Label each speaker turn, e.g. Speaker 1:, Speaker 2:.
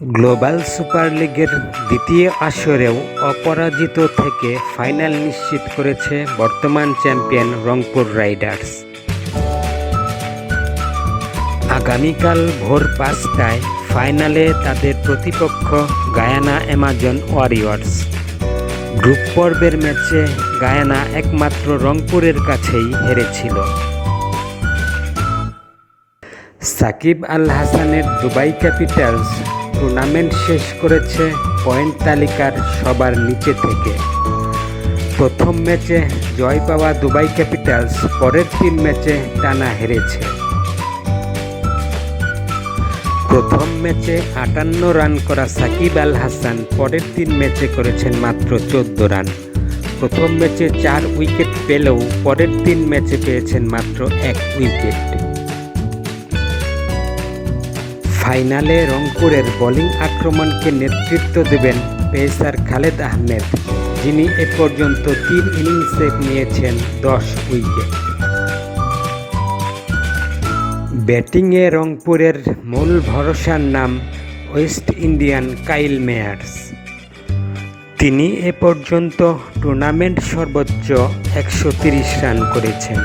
Speaker 1: Global super লিগের দ্বিতীয় আসরেও অপরাজিত থেকে ফাইনাল নিশ্চিত করেছে বর্তমান চ্যাম্পিয়ন রংপুর রাইডার্স। আগামীকাল ভোর পাঁচটায় ফাইনালে তাদের প্রতিপক্ষ গায়ানা অ্যামাজন ওয়ারিয়র্স। গ্রুপ পর্বের ম্যাচে গায়ানা একমাত্র রংপুরের কাছেই হেরেছিল। সাকিব আল হাসানের দুবাই ক্যাপিটালস টুর্নামেন্ট শেষ করেছে পয়েন্ট তালিকার সবার নিচে থেকে। প্রথম ম্যাচে জয় পাওয়া দুবাই ক্যাপিটালস, পরের তিন ম্যাচে টানা হেরেছে। প্রথম ম্যাচে আটান্ন রান করা সাকিব আল হাসান, পরের তিন ম্যাচে করেছেন মাত্র চোদ্দ রান। প্রথম ম্যাচে চার উইকেট পেলেও পরের তিন ম্যাচে পেয়েছেন মাত্র এক উইকেট। ফাইনালে রংপুরের বোলিং আক্রমণকে নেতৃত্ব দেবেন পেসার খালেদ আহমেদ, যিনি এ পর্যন্ত তিন ইনিংসে নিয়েছেন দশ উইকেট। ব্যাটিংয়ে রংপুরের মূল ভরসার নাম ওয়েস্ট ইন্ডিয়ান কাইল মেয়ার্স। তিনি এ পর্যন্ত টুর্নামেন্ট সর্বোচ্চ একশো রান করেছেন।